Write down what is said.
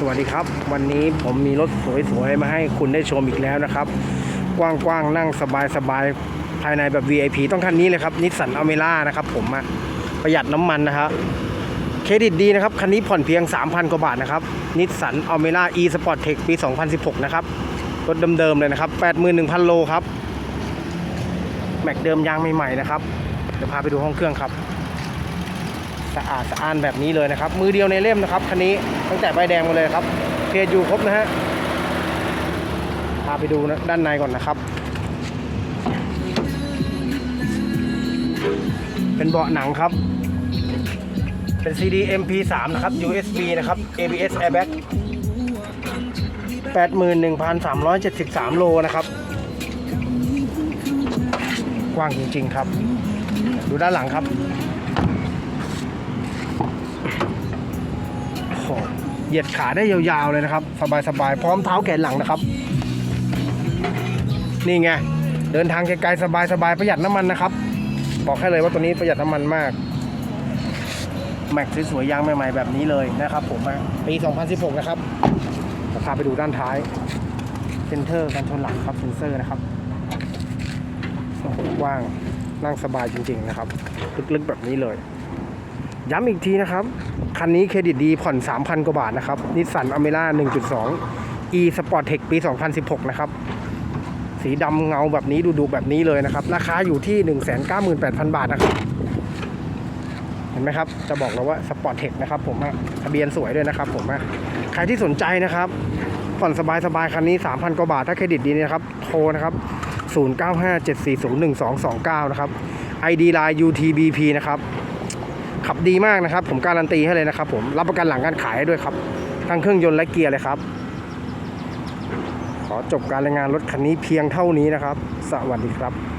สวัสดีครับ วันนี้ผมมีรถสวยๆมาให้คุณได้ชมอีกแล้วนะครับ กว้างๆนั่งสบายๆภายในแบบ VIP ต้องคันนี้เลยครับนิสสันอเมร่านะครับผมอะประหยัดน้ำมันนะครับเครดิตดีนะครับ คันนี้ผ่อนเพียง 3,000 กว่าบาทนะครับนิสสันอเมร่า e sport tech ปี 2016 นะครับ รถเดิมๆเลยนะครับ 81,000 โลครับ แม็กเดิมยางใหม่ๆนะครับเดี๋ยวพาไปดูห้องเครื่องครับ สะอาดสะอ้านแบบนี้เลยนะครับ มือเดียวในเล่มนะครับคันนี้ตั้งแต่ใบแดงมาเลยครับเพจอยู่ครบนะฮะพาไปดูด้านในก่อนนะครับ เป็นเบาะหนังครับ เป็น CD MP3 นะครับ USB นะครับ ABS airbag 81,373 โลนะครับ กว้างจริง ๆ ครับ ดูด้านหลังครับ โอ้โหเหยียดขาได้ยาวๆเลยนะครับ สบายๆ พร้อมเท้าแขนหลังนะครับ นี่ไง เดินทางไกลๆสบายๆ ประหยัดน้ำมันนะครับ บอกให้เลยว่าตัวนี้ประหยัดน้ำมันมากแม็กสวยๆยางใหม่ๆแบบนี้เลยนะครับ ผมปี 2016 นะครับราคาไปดูด้านท้ายเซนเตอร์กันชนหลังครับเซนเซอร์นะครับกว้างนั่งสบายจริงๆนะครับ ลึกๆแบบนี้เลย ย้ำอีกทีนะครับ คันนี้เครดิตดีผ่อน 3,000 กว่าบาทนะครับนิสสันอเมร่า1.2 e sport tech ปี 2016 นะครับ สีดำเงาแบบนี้ดูๆแบบนี้เลยนะครับ ราคาอยู่ที่ 198,000 บาทนะครับ เห็นไหมครับ จะบอกเราว่า Sport Tech นะครับผมอะทะเบียนสวยด้วยนะครับผมอะใครที่สนใจนะครับผ่อนสบายๆ คันนี้ 3,000 กว่าบาท ถ้าเครดิตดีนะครับ โทรนะครับ 0957401229 นะครับ ID Line UTBP นะครับ ขับดีมากนะครับ ผมการันตีให้เลยนะครับ ผมรับประกันหลังการขายให้ด้วยครับทั้งเครื่องยนต์และเกียร์เลยครับ ขอจบการรายงานรถคันนี้เพียงเท่านี้นะครับ สวัสดีครับ